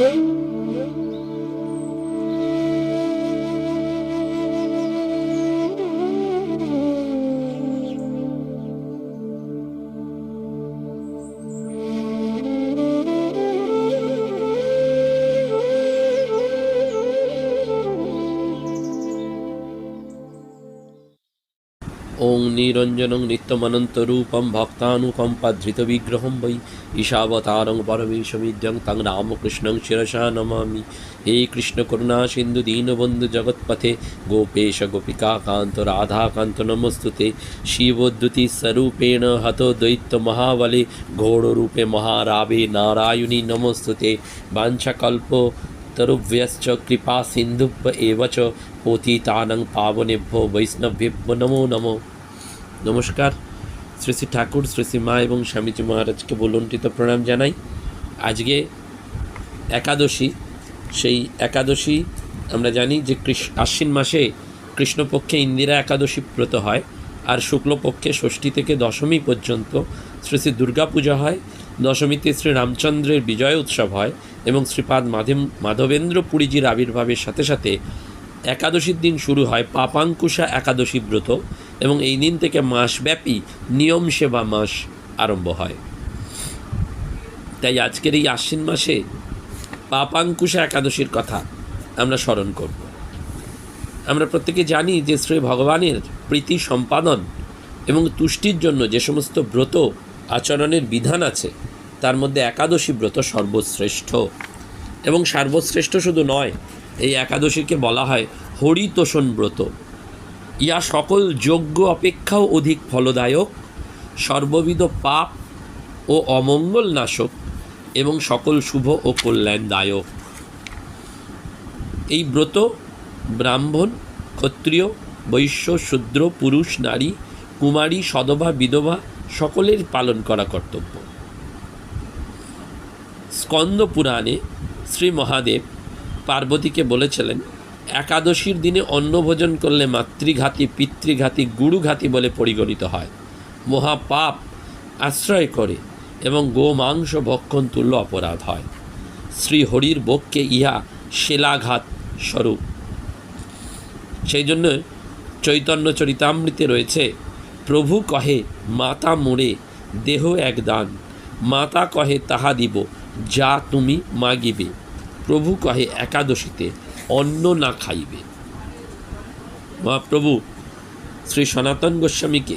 ওং নিরঞ্জনং নিত্যমনন্তরূপম ভক্তানুকম্পাধৃতবিগ্রহं वै। ঈশাবতারং পরমেশমিদ্যং তং রামকৃষ্ণং শিরসা নমামি হে কৃষ্ণ করুণা সিন্ধু দীনবন্ধু জগৎপথে গোপেশ গোপিকা কান্ত রাধাকান্ত নমস্তুতে শিবদ্যুতি স্বরূপেণ হত দৈত্য মহাবলে ঘোড়রূপে মহারাবে নারায়ণী নমস্তুতে বাঞ্ছাকল্প তরুভ্যশ্চ কৃপা সিন্ধুভ্য এব চ পতিতানং পাবনেভ্য বৈষ্ণবেভ্য নমো নমো নমস্কার। শ্রী শ্রী ঠাকুর, শ্রী শ্রী মা এবং স্বামীজি মহারাজকে বলুন্ঠিত প্রণাম জানাই। আজকে একাদশী, সেই একাদশী আমরা জানি যে কৃষ, আশ্বিন মাসে কৃষ্ণপক্ষে ইন্দিরা একাদশী ব্রত হয় আর শুক্লপক্ষে ষষ্ঠী থেকে দশমী পর্যন্ত শ্রী শ্রী দুর্গা পূজা হয়। দশমীতে শ্রী রামচন্দ্রের বিজয় উৎসব হয় এবং শ্রীপাদ মাধব মাধবেন্দ্র পুরীজির আবির্ভাবের সাথে সাথে একাদশীর দিন শুরু হয় পাপাঙ্কুশা একাদশী ব্রত। এবং এই দিন থেকে মাসব্যাপী নিয়ম সেবা মাস আরম্ভ হয়। তাই আজকের এই আশ্বিন মাসে পাপাঙ্কুশা একাদশীর কথা আমরা স্মরণ করব। আমরা প্রত্যেকে জানি যে শ্রী ভগবানের প্রীতি সম্পাদন এবং তুষ্টির জন্য যে সমস্ত ব্রত আচরণের বিধান আছে, তার মধ্যে একাদশী ব্রত সর্বশ্রেষ্ঠ। এবং সর্বশ্রেষ্ঠ শুধু নয়, এই একাদশীকে বলা হয় হরিতোষণ ব্রত। ইয়া সকল যোগ্য অপেক্ষাও অধিক ফলদায়ক, সর্ববিধ পাপ ও অমঙ্গল নাশক এবং সকল শুভ ও কল্যাণদায়ক। এই ব্রত ব্রাহ্মণ, ক্ষত্রিয়, বৈশ্য, শূদ্র, পুরুষ, নারী, কুমারী, সদবা, বিধবা সকলের পালন করা কর্তব্য। স্কন্দ পুরাণে শ্রী মহাদেব পার্বতীকে বলেছিলেন একাদশীর দিনে অন্নভোজন করলে মাতৃঘাতী, পিতৃঘাতী, গুরুঘাতী বলে পরিগণিত হয়। মহাপাপ আশ্রয় করে এবং গোমাংস ভক্ষণ তুল্য অপরাধ হয়। শ্রী হরির বক্ষে ইহা শিলাঘাত স্বরূপ। সেই জন্য চৈতন্য চরিতামৃতে রয়েছে, প্রভু কহে, মাতা মোড়ে দেহ এক দান। মাতা কহে, তাহা দিব, যা তুমি মাগিবে। প্রভু কহে, একাদশীতে অন্ন না খাইবে। মহাপ্রভু শ্রী সনাতন গোস্বামীকে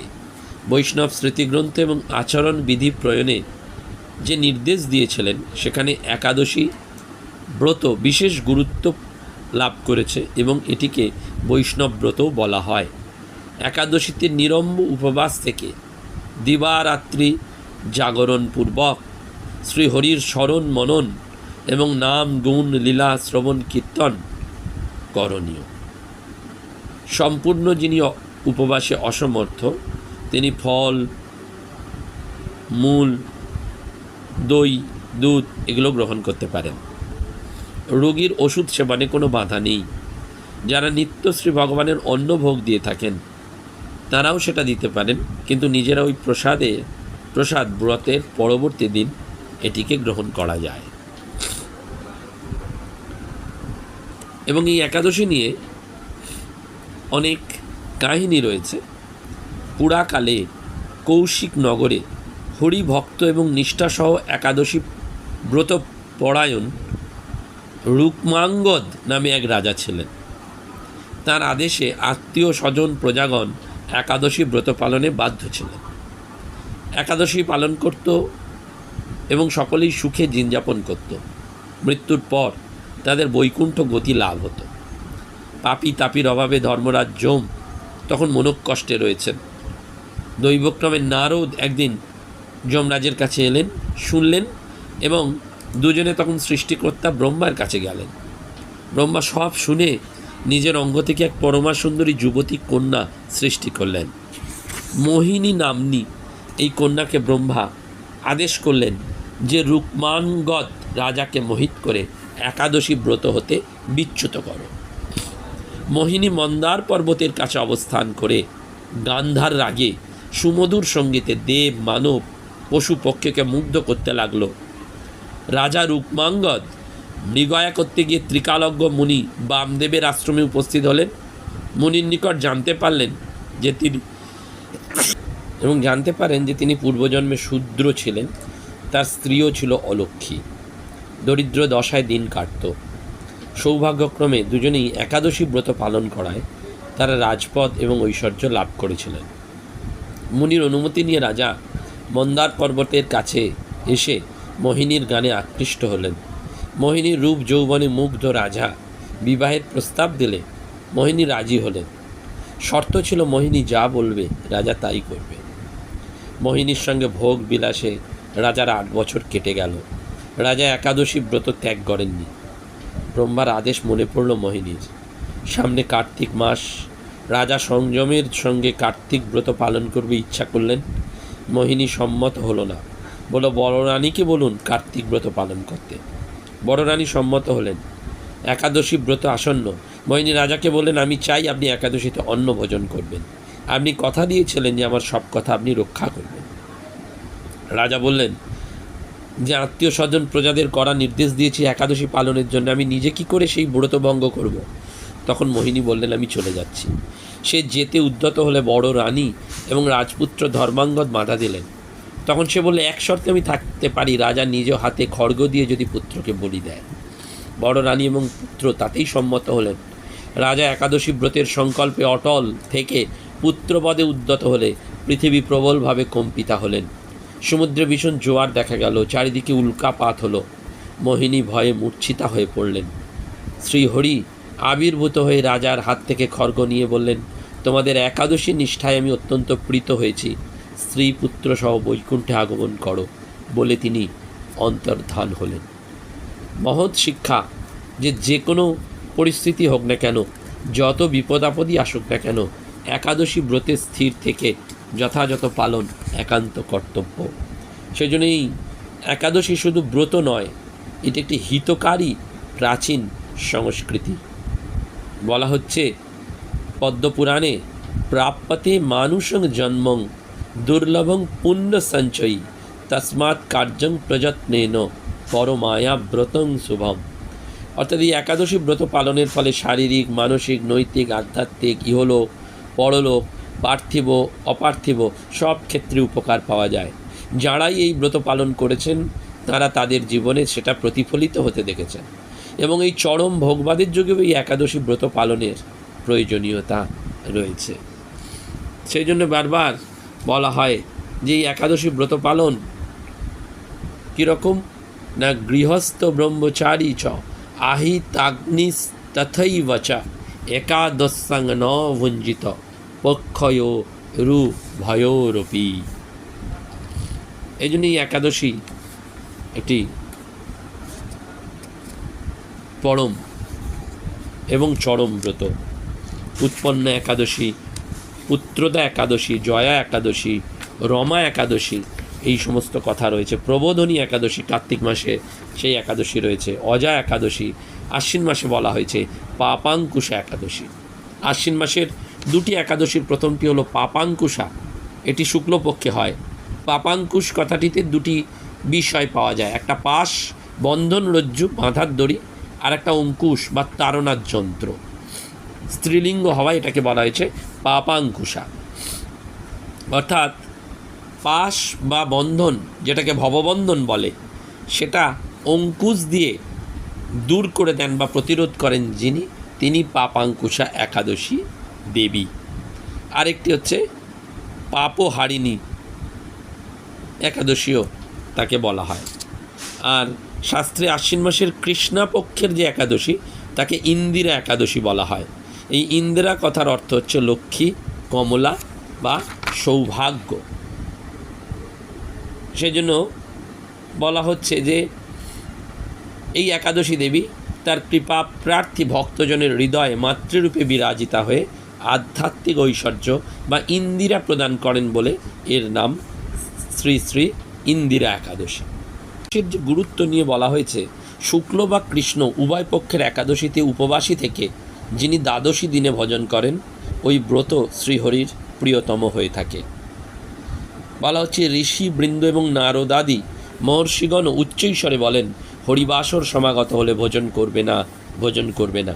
বৈষ্ণব স্মৃতিগ্রন্থ এবং আচরণ বিধি প্রয়োগে যে নির্দেশ দিয়েছিলেন, সেখানে একাদশী ব্রত বিশেষ গুরুত্ব লাভ করেছে এবং এটিকে বৈষ্ণব ব্রতও বলা হয়। একাদশীতে নিরম্ব উপবাস থেকে দিবারাত্রি জাগরণ জাগরণপূর্বক শ্রীহরির স্মরণ মনন এবং নাম গুণ, লীলা, শ্রবণ, কীর্তন করণীয়। সম্পূর্ণ যিনি উপবাসে অসমর্থ, তিনি ফল, মূল, দই, দুধ এগুলো গ্রহণ করতে পারেন। রোগীর ওষুধ সেবনে কোনো বাধা নেই। যারা নিত্য শ্রী ভগবানের অন্ন ভোগ দিয়ে থাকেন, তারাও সেটা দিতে পারেন, কিন্তু নিজেরা ওই প্রসাদে প্রসাদ ব্রতের পরবর্তী দিন এটিকে গ্রহণ করা যায়। এবং এই একাদশী নিয়ে অনেক কাহিনী রয়েছে। পুরাকালে কৌশিক নগরে হরিভক্ত এবং নিষ্ঠাসহ একাদশী ব্রত পরায়ণ রুকমাঙ্গদ নামে এক রাজা ছিলেন। তার আদেশে আত্মীয় স্বজন প্রজাগণ একাদশী ব্রত পালনে বাধ্য ছিলেন। একাদশী পালন করত এবং সকলেই সুখে দিনযাপন করত। মৃত্যুর পর তাদের বৈকুণ্ঠ গতি লাভ হতো। পাপি তাপির অভাবে ধর্মরাজ যম তখন মনকষ্টে রয়েছেন। দৈবক্রমে নারদ একদিন যমরাজের কাছে এলেন, শুনলেন এবং দুজনে তখন সৃষ্টিকর্তা ব্রহ্মার কাছে গেলেন। ব্রহ্মা সব শুনে নিজের অঙ্গ থেকে এক পরমা সুন্দরী যুবতী কন্যা সৃষ্টি করলেন। মোহিনী নামনি এই কন্যাকে ব্রহ্মা আদেশ করলেন যে রুকমানগত রাজাকে মোহিত করে একাদশী ব্রত হতে বিচ্যুত করো। মোহিনী মন্দার পর্বতের কাছে অবস্থান করে গান্ধার রাগে সুমধুর সঙ্গীতে দেব, মানব, পশু পক্ষীকে মুগ্ধ করতে লাগল। রাজা রূপমাঙ্গদ মৃগয়া করতে গিয়ে ত্রিকালজ্ঞ মুনি বামদেবের আশ্রমে উপস্থিত হলেন। মুনির নিকট জানতে পারলেন যে তিনি এবং জানতে পারেন যে তিনি পূর্বজন্মে শূদ্র ছিলেন, তার স্ত্রীও ছিল অলক্ষী দরিদ্র দশায় দিন কাটত। সৌভাগ্যক্রমে দুজনেই একাদশী ব্রত পালন করায় তারা রাজপথ এবং ঐশ্বর্য লাভ করেছিলেন। মুনির অনুমতি নিয়ে রাজা মন্দার পর্বতের কাছে এসে মোহিনীর গানে আকৃষ্ট হলেন। মোহিনীর রূপ যৌবনে মুগ্ধ রাজা বিবাহের প্রস্তাব দিলে মোহিনী রাজি হলেন। শর্ত ছিল মোহিনী যা বলবে রাজা তাই করবে। মোহিনীর সঙ্গে ভোগ বিলাসে রাজার আট বছর কেটে গেল। রাজা একাদশী ব্রত ত্যাগ করেননি। ব্রহ্মার আদেশ মনে পড়ল মোহিনীর। সামনে কার্তিক মাস, রাজা সংযমের সঙ্গে কার্তিক ব্রত পালন করবে ইচ্ছা করলেন। মোহিনী সম্মত হলো না। বলো, বড় রানীকে বলুন কার্তিক ব্রত পালন করতে। বড় রানী সম্মত হলেন। একাদশী ব্রত আসন্ন। মোহিনী রাজাকে বললেন, আমি চাই আপনি একাদশীতে অন্ন ভোজন করবেন। আপনি কথা দিয়েছিলেন যে আমার সব কথা আপনি রক্ষা করবেন। রাজা বললেন যে আত্মীয় স্বজন প্রজাদের করা নির্দেশ দিয়েছি একাদশী পালনের জন্য, আমি নিজে কি করে সেই ব্রত ভঙ্গ করব? তখন মোহিনী বললেন, আমি চলে যাচ্ছি। সে যেতে উদ্যত হলে বড় রানী এবং রাজপুত্র ধর্মাঙ্গদ বাধা দিলেন। তখন সে বললে, এক শর্তে আমি থাকতে পারি, রাজা নিজ হাতে খড়গ দিয়ে যদি পুত্রকে বলি দেয়। বড় রানী এবং পুত্র তাতেই সম্মত হলেন। রাজা একাদশী ব্রতের সংকল্পে অটল থেকে পুত্রপদে উদ্যত হলে পৃথিবী প্রবলভাবে কম্পিতা হলেন। সমুদ্রে ভীষণ জোয়ার দেখা গেল, চারিদিকে উল্কাপাত হলো। মোহিনী ভয়ে মূর্ছিতা হয়ে পড়লেন। শ্রীহরি আবির্ভূত হয়ে রাজার হাত থেকে খর্গ নিয়ে বললেন, তোমাদের একাদশী নিষ্ঠায় আমি অত্যন্ত প্রীত হয়েছি। স্ত্রী পুত্র সহ বৈকুণ্ঠে আগমন করো, বলে তিনি অন্তর্ধান হলেন। মহৎ শিক্ষা যে যে কোনো পরিস্থিতি হোক না কেন, যত বিপদ আপদই আসুক না কেন, একাদশী ব্রতে স্থির থেকে যথাযথ পালন একান্ত কর্তব্য। সেজন্যই একাদশী শুধু ব্রত নয়, এটি একটি হিতকারী প্রাচীন সংস্কৃতি। বলা হচ্ছে, পদ্মপুরাণে প্রাপ্যতে মানুষং জন্মং দুর্লভং পুণ্য সঞ্চয়ী তসমাৎ কার্যং প্রযত্নেন পরমায়া ব্রতং শুভম। অর্থাৎ এই একাদশী ব্রত পালনের ফলে শারীরিক, মানসিক, নৈতিক, আধ্যাত্মিক, ইহলোক, পরলোক পার্থিব, অপার্থিব সব ক্ষেত্রে উপকার পাওয়া যায়। যাঁরাই এই ব্রত পালন করেছেন, তারা তাদের জীবনে সেটা প্রতিফলিত হতে দেখেছেন। এবং এই চরম ভোগবাদের যুগেও এই একাদশী ব্রত পালনের প্রয়োজনীয়তা রয়েছে। সেই জন্য বারবার বলা হয় যে এই একাদশী ব্রত পালন কীরকম? না গৃহস্থ ব্রহ্মচারী চ আহিতাগ্নিস তথৈব চ একাদশাং ন পক্ষয় রু ভয়োরপি। এই জন্যই একাদশী একটি পরম এবং চরম ব্রত উৎপন্ন একাদশী, পুত্রদা একাদশী, জয়া একাদশী, রমা একাদশী, এই সমস্ত কথা রয়েছে। প্রবোধনী একাদশী কার্তিক মাসে সেই একাদশী রয়েছে। অজা একাদশী, আশ্বিন মাসে বলা হয়েছে। পাপাঙ্কুশা একাদশী। আশ্বিন মাসের দুটি একাদশীর প্রথমটি হলো পাপাঙ্কুশা। এটি শুক্লপক্ষে হয়। পাপাঙ্কুশ কথাটিতে দুটি বিষয় পাওয়া যায়। একটা পাশ, বন্ধন রজ্জু, বাঁধার দড়ি, আর একটা অঙ্কুশ বা তাড়নার যন্ত্র। স্ত্রীলিঙ্গ হওয়ায় এটাকে বলা হয়েছে পাপাঙ্কুশা। অর্থাৎ পাশ বা বন্ধন, যেটাকে ভববন্ধন বলে, সেটা অঙ্কুশ দিয়ে দূর করে দেন বা প্রতিরোধ করেন যিনি, তিনি পাপাঙ্কুশা একাদশী দেবী। আরেকটি হচ্ছে পাপহারিণী একাদশীও তাকে বলা হয়। আর শাস্ত্রে আশ্বিন মাসের কৃষ্ণাপক্ষের যে একাদশী, তাকে ইন্দিরা একাদশী বলা হয়। এই ইন্দিরা কথার অর্থ হচ্ছে লক্ষ্মী, কমলা বা সৌভাগ্য। সেজন্য বলা হচ্ছে যে এই একাদশী দেবী তার কৃপা প্রার্থী ভক্তজনের হৃদয়ে মাতৃরূপে বিরাজিতা হয়ে আধ্যাত্মিক ঐশ্বর্য বা ইন্দিরা প্রদান করেন বলে এর নাম শ্রী শ্রী ইন্দিরা একাদশী। এর যে গুরুত্ব নিয়ে বলা হয়েছে, শুক্ল বা কৃষ্ণ উভয় পক্ষের একাদশীতে উপবাসী থেকে যিনি দ্বাদশী দিনে ভজন করেন, ওই ব্রত শ্রীহরির প্রিয়তম হয়ে থাকে। বলা হচ্ছে, ঋষি, বৃন্দ এবং নারদাদি মহর্ষিগণ উচ্চৈস্বরে বলেন, হরিবাসর সমাগত হলে ভোজন করবে না, ভোজন করবে না।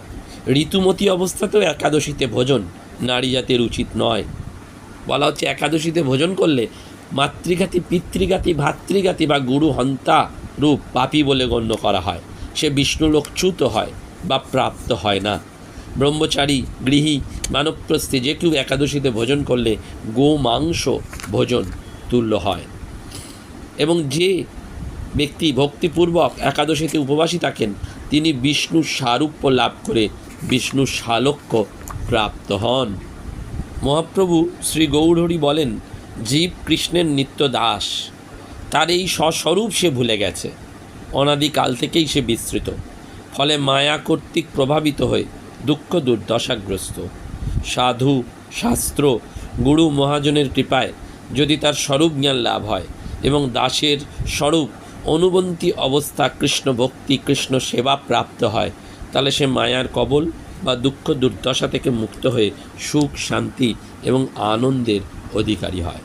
ঋতুমতী অবস্থাতেও একাদশীতে ভোজন, নারী জাতির উচিত নয়। বলা হচ্ছে, একাদশীতে ভোজন করলে মাতৃঘাতী, পিতৃঘাতী, ভাতৃঘাতী বা গুরু হন্তা রূপ পাপী বলে গণ্য করা হয়। সে বিষ্ণুলোকচ্যুত হয় বা প্রাপ্ত হয় না। ব্রহ্মচারী, গৃহী, মানবপ্রস্থে যে কেউ একাদশীতে ভোজন করলে গো মাংস ভোজন তুল্য হয়। এবং যে ব্যক্তি ভক্তিপূর্বক একাদশীতে উপবাসী থাকেন, তিনি বিষ্ণুর সারূপ্য লাভ করে বিষ্ণুর সালোক্য প্রাপ্ত হন। মহাপ্রভু শ্রী গৌরহরি বলেন, জীব কৃষ্ণের নিত্য দাস। তার এই স্বস্বরূপ সে ভুলে গেছে। অনাদিকাল থেকেই সে বিস্তৃত। ফলে মায়া কর্তৃক প্রভাবিত হয়ে দুঃখ দুর্দশাগ্রস্ত। সাধু, শাস্ত্র, গুরু মহাজনের কৃপায় যদি তার স্বরূপ জ্ঞান লাভ হয় এবং দাসের স্বরূপ অনুবন্তী অবস্থা কৃষ্ণ ভক্তি কৃষ্ণ সেবা প্রাপ্ত হয় তাহলে সে মায়ার কবল বা দুঃখ দুর্দশা থেকে মুক্ত হয়ে সুখ, শান্তি এবং আনন্দের অধিকারী হয়।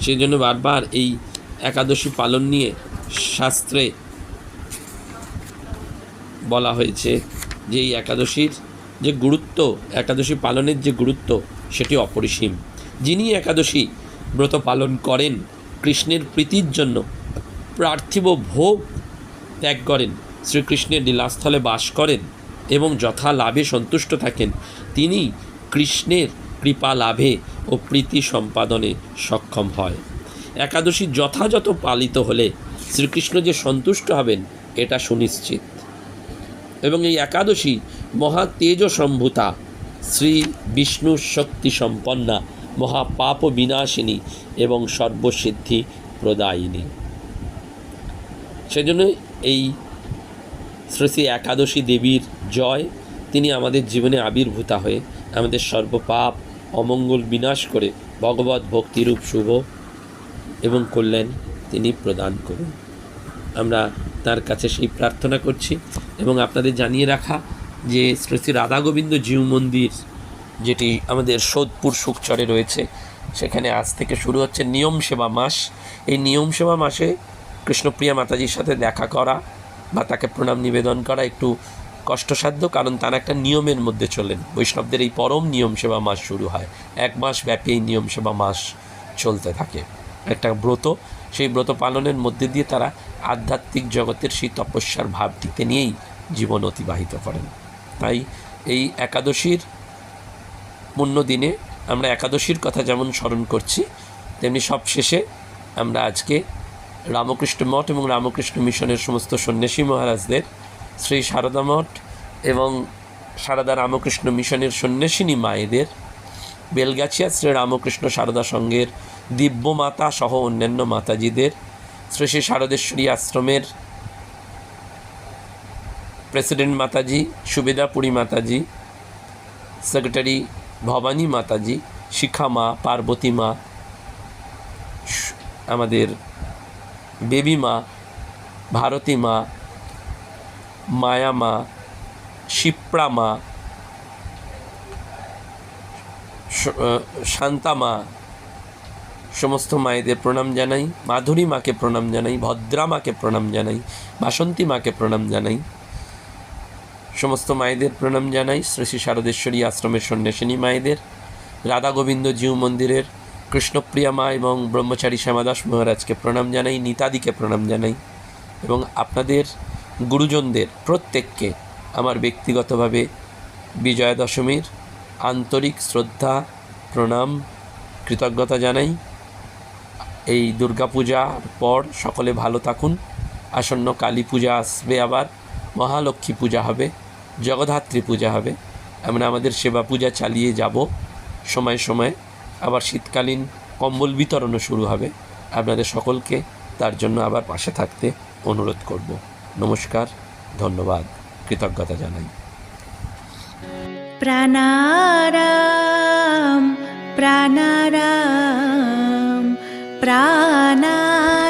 সেই জন্য বারবার এই একাদশী পালন নিয়ে শাস্ত্রে বলা হয়েছে যে এই একাদশীর যে গুরুত্ব, একাদশী পালনের যে গুরুত্ব, সেটি অপরিসীম। যিনি একাদশী ব্রত পালন করেন, কৃষ্ণের প্রীতির জন্য পার্থিব ভোগ ত্যাগ করেন, শ্রীকৃষ্ণের লীলাস্থলে বাস করেন এবং যথা লাভে সন্তুষ্ট থাকেন তিনি কৃষ্ণের কৃপা লাভে ও প্রীতি সম্পাদনে সক্ষম হয়। একাদশী যথাযথ পালিত হলে শ্রীকৃষ্ণ যে সন্তুষ্ট হবেন, এটা সুনিশ্চিত। এবং এই একাদশী মহা তেজ সম্ভূতা শ্রী বিষ্ণু শক্তি সম্পন্না, মহা পাপ বিনাশিনী এবং সর্বসিদ্ধি প্রদায়িনী। সেজন্য এই শ্রী একাদশী দেবীর জয়, তিনি আমাদের জীবনে আবির্ভূতা হয়ে আমাদের সর্বপাপ অমঙ্গল বিনাশ করে ভগবত ভক্তিরূপ শুভ এবং কল্যাণ তিনি প্রদান করুন। আমরা তার কাছে সেই প্রার্থনা করছি এবং আপনাদের জানিয়ে রাখা যে শ্রী শ্রী রাধা গোবিন্দ জিউ মন্দির, যেটি আমাদের সোদপুর সুখচরে রয়েছে, সেখানে আজ থেকে শুরু হচ্ছে নিয়ম সেবা মাস। এই নিয়ম সেবা মাসে কৃষ্ণপ্রিয়া মাতাজির সাথে দেখা করা বা তাকে প্রণাম নিবেদন করা একটু কষ্টসাধ্য, কারণ তারা একটা নিয়মের মধ্যে চলেন। বৈষ্ণবদের এই পরম নিয়ম সেবা মাস শুরু হয়। এক মাস ব্যাপী এই নিয়ম সেবা মাস চলতে থাকে। একটা ব্রত, সেই ব্রত পালনের মধ্যে দিয়ে তারা আধ্যাত্মিক জগতের সেই তপস্যার ভাবটিতে নিয়েই জীবন অতিবাহিত করেন। তাই এই একাদশীর পুণ্য দিনে আমরা একাদশীর কথা যেমন স্মরণ করছি, তেমনি সবশেষে আমরা আজকে রামকৃষ্ণ মঠ এবং রামকৃষ্ণ মিশনের সমস্ত সন্ন্যাসী মহারাজদের, শ্রী সারদা মঠ এবং সারদা রামকৃষ্ণ মিশনের সন্ন্যাসিনী মায়েদের, বেলগাছিয়া শ্রী রামকৃষ্ণ সারদা সংঘের দিব্য মাতা সহ অন্যান্য মাতাজিদের, শ্রী শ্রী শারদেশ্বরী আশ্রমের প্রেসিডেন্ট মাতাজি সুবেদাপুরী মাতাজি, সেক্রেটারি ভবানী মাতাজি, শিখা মা, পার্বতী মা আমাদের বেবি মা, ভারতী মা, মায়া মা, শিপ্রা মা শান্তা মা, সমস্ত মায়েদের প্রণাম জানাই, মাধুরী মাকে প্রণাম জানাই, ভদ্রা মাকে প্রণাম জানাই, বাসন্তী মাকে প্রণাম জানাই, সমস্ত মায়েদের প্রণাম জানাই, শ্রী শ্রী শারদেশ্বরী আশ্রমের সন্ন্যাসিনী মায়েদের, রাধা গোবিন্দ জিউ মন্দিরের কৃষ্ণপ্রিয়া মা এবং ব্রহ্মচারী শ্যামাদাস মহারাজকে প্রণাম জানাই, নিতাদিকে প্রণাম জানাই এবং আপনাদের গুরুজনদের প্রত্যেককে আমার ব্যক্তিগতভাবে বিজয়া দশমীর আন্তরিক শ্রদ্ধা, প্রণাম, কৃতজ্ঞতা জানাই। এই দুর্গাপূজার পর সকলে ভালো থাকুন। আসন্ন কালী পূজা আসবে আবার, মহালক্ষ্মী পূজা হবে, জগদ্ধাত্রী পূজা হবে। আমরা আমাদের সেবা পূজা চালিয়ে যাব। সময় সময় আবার শীতকালীন কম্বল বিতরণও শুরু হবে। আপনাদের সকলকে তার জন্য আবার পাশে থাকতে অনুরোধ করব। নমস্কার, ধন্যবাদ, কৃতজ্ঞতা জানাই। প্রাণারাম প্রাণারাম প্রাণা